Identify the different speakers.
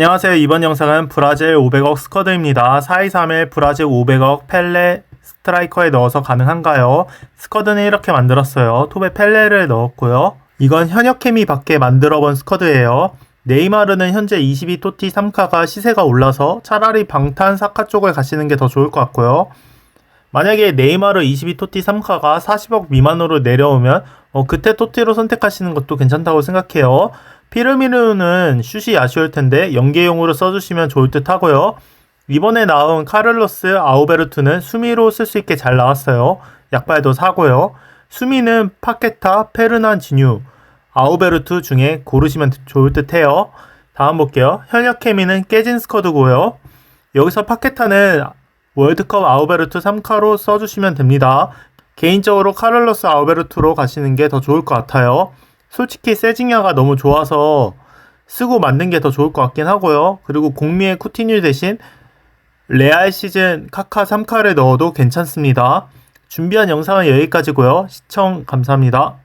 Speaker 1: 안녕하세요. 이번 영상은 브라질 500억 스쿼드입니다. 4-2-3일 브라질 500억 펠레 스트라이커에 넣어서 가능한가요? 스쿼드는 이렇게 만들었어요. 톱에 펠레를 넣었고요. 이건 현역 케미 밖에 만들어본 스쿼드예요. 네이마르는 현재 22 토티 3카가 시세가 올라서 차라리 방탄 사카 쪽을 가시는 게 더 좋을 것 같고요. 만약에 네이마르 22 토티 3카가 40억 미만으로 내려오면 어, 그때 토티로 선택하시는 것도 괜찮다고 생각해요. 피르미누는 슛이 아쉬울 텐데 연계용으로 써주시면 좋을 듯 하고요. 이번에 나온 카를로스 아우베르투는 수미로 쓸 수 있게 잘 나왔어요. 약발도 사고요. 수미는 파케타, 페르난 지뉴, 아우베르투 중에 고르시면 좋을 듯 해요. 다음 볼게요. 현역 케미는 깨진 스쿼드고요. 여기서 파케타는 월드컵 아우베르투 3카로 써주시면 됩니다. 개인적으로 카를로스 아우베르투로 가시는 게 더 좋을 것 같아요. 솔직히 세징야가 너무 좋아서 쓰고 만든 게 더 좋을 것 같긴 하고요. 그리고 공미의 쿠티뉴 대신 레알 시즌 카카 3카를 넣어도 괜찮습니다. 준비한 영상은 여기까지고요. 시청 감사합니다.